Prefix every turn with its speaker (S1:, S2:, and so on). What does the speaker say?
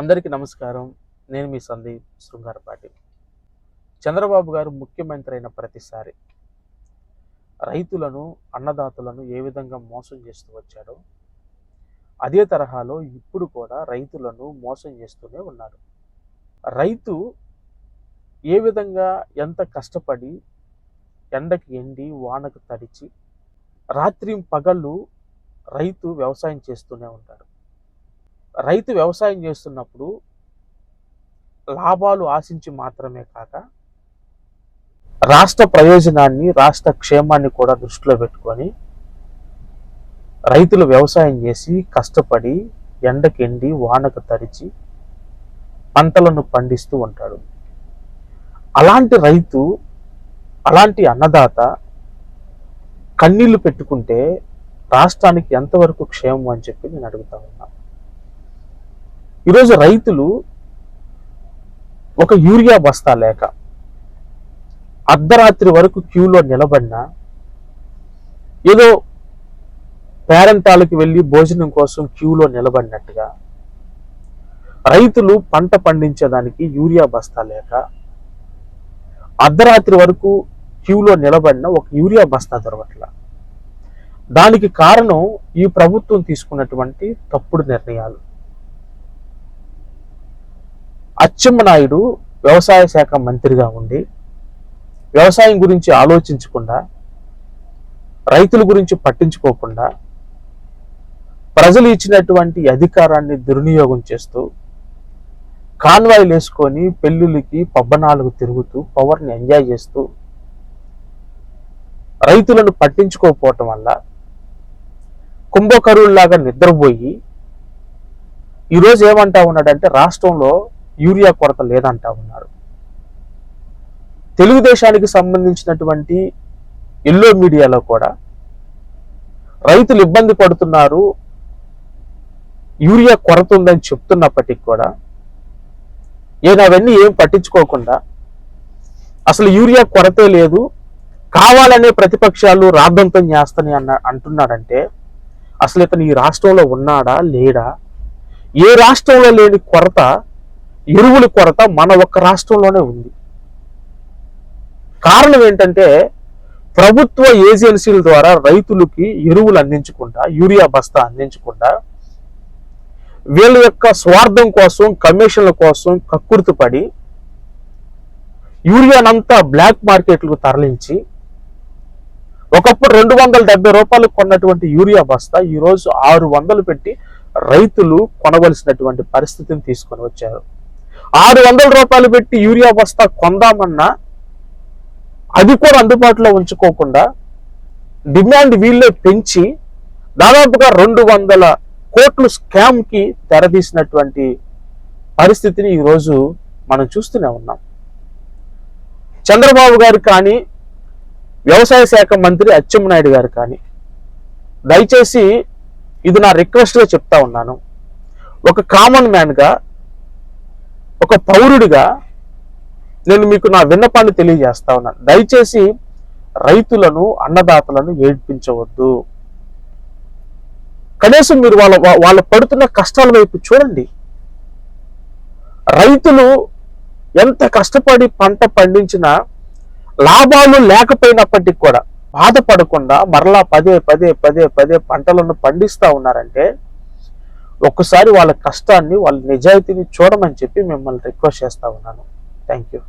S1: అందరికీ నమస్కారం. నేను మీ సందీప్ శృంగారపాటి చంద్రబాబు గారు ముఖ్యమంత్రి అయిన ప్రతిసారి రైతులను అన్నదాతలను ఏ విధంగా మోసం చేస్తూ వచ్చాడో అదే తరహాలో ఇప్పుడు కూడా రైతులను మోసం చేస్తూనే ఉన్నాడు. రైతు ఏ విధంగా ఎంత కష్టపడి ఎండకి ఎండి వానకు తడిచి రాత్రి పగళ్ళు రైతు వ్యవసాయం చేస్తూనే ఉంటాడు. రైతు వ్యవసాయం చేస్తున్నప్పుడు లాభాలు ఆశించి మాత్రమే కాక రాష్ట్ర ప్రయోజనాన్ని రాష్ట్ర క్షేమాన్ని కూడా దృష్టిలో పెట్టుకొని రైతులు వ్యవసాయం చేసి కష్టపడి ఎండకెండి వానకు తడిచి పంటలను పండిస్తూ ఉంటాడు. అలాంటి రైతు అలాంటి అన్నదాత కన్నీళ్ళు పెట్టుకుంటే రాష్ట్రానికి ఎంతవరకు క్షేమం అని చెప్పి నేను అడుగుతా ఉన్నాను ఈరోజు రైతులు ఒక యూరియా బస్తా లేక అర్ధరాత్రి వరకు క్యూలో నిలబడినా ఏదో పేరంటాలకి వెళ్ళి భోజనం కోసం క్యూలో నిలబడినట్టుగా రైతులు పంట పండించేదానికి యూరియా బస్తా లేక అర్ధరాత్రి వరకు క్యూలో నిలబడిన ఒక యూరియా బస్తా దొరకట్ల దానికి కారణం ఈ ప్రభుత్వం తీసుకున్నటువంటి తప్పుడు నిర్ణయాలు. అచ్చెమ్మనాయుడు వ్యవసాయ శాఖ మంత్రిగా ఉండి వ్యవసాయం గురించి ఆలోచించకుండా రైతుల గురించి పట్టించుకోకుండా ప్రజలు ఇచ్చినటువంటి అధికారాన్ని దుర్వినియోగం చేస్తూ కాన్వాయిలు వేసుకొని పెళ్ళిళ్ళకి పబ్బనాలకు తిరుగుతూ పవర్ని ఎంజాయ్ చేస్తూ రైతులను పట్టించుకోకపోవటం వల్ల కుంభకరువుల్లాగా నిద్రపోయి ఈరోజు ఏమంటా ఉన్నాడంటే రాష్ట్రంలో యూరియా కొరత లేదంటా ఉన్నారు. తెలుగుదేశానికి సంబంధించినటువంటి ఎల్లో మీడియాలో కూడా రైతులు ఇబ్బంది పడుతున్నారు యూరియా కొరత ఉందని చెప్తున్నప్పటికీ కూడా ఈయన అవన్నీ ఏం పట్టించుకోకుండా అసలు యూరియా కొరతే లేదు కావాలనే ప్రతిపక్షాలు రాద్దంతం చేస్తని అన్న అంటున్నాడంటే అసలు ఇతను ఈ రాష్ట్రంలో ఉన్నాడా లేడా? ఏ రాష్ట్రంలో లేని కొరత ఎరువుల కొరత మన ఒక్క రాష్ట్రంలోనే ఉంది. కారణం ఏంటంటే ప్రభుత్వ ఏజెన్సీల ద్వారా రైతులకి ఎరువులు అందించకుండా యూరియా బస్తా అందించకుండా వీళ్ళ యొక్క స్వార్థం కోసం కమిషన్ల కోసం కక్కుర్తిపడి యూరియానంతా బ్లాక్ మార్కెట్లకు తరలించి ఒకప్పుడు రెండు వందల డెబ్బై రూపాయలు కొన్నటువంటి యూరియా బస్తా ఈరోజు ఆరు వందలు పెట్టి రైతులు కొనవలసినటువంటి పరిస్థితిని తీసుకొని వచ్చారు. ఆరు వందల రూపాయలు పెట్టి యూరియా బస్తా కొందామన్నా అది కూడా అందుబాటులో ఉంచుకోకుండా డిమాండ్ వీళ్ళే పెంచి దాదాపుగా రెండు వందల కోట్లు స్కామ్కి తెరదీసినటువంటి పరిస్థితిని ఈరోజు మనం చూస్తూనే ఉన్నాం. చంద్రబాబు గారు కానీ వ్యవసాయ శాఖ మంత్రి అచ్చెమ్మనాయుడు గారు కానీ దయచేసి ఇది నా రిక్వెస్ట్గా చెప్తా ఉన్నాను. ఒక కామన్ మ్యాన్గా ఒక పౌరుడిగా నేను మీకు నా విన్నపాన్ని తెలియజేస్తా ఉన్నాను. దయచేసి రైతులను అన్నదాతలను ఏడ్పించవద్దు. కనీసం మీరు వాళ్ళ వాళ్ళు పడుతున్న కష్టాల వైపు చూడండి. రైతులు ఎంత కష్టపడి పంట పండించినా లాభాలు లేకపోయినప్పటికీ కూడా బాధపడకుండా మరలా పదే పదే పదే పదే పంటలను పండిస్తా ఉన్నారంటే ఒక్కసారి వాళ్ళ కష్టాన్ని వాళ్ళ నిజాయితీని చూడమని చెప్పి మిమ్మల్ని రిక్వెస్ట్ చేస్తా ఉన్నాను. Thank you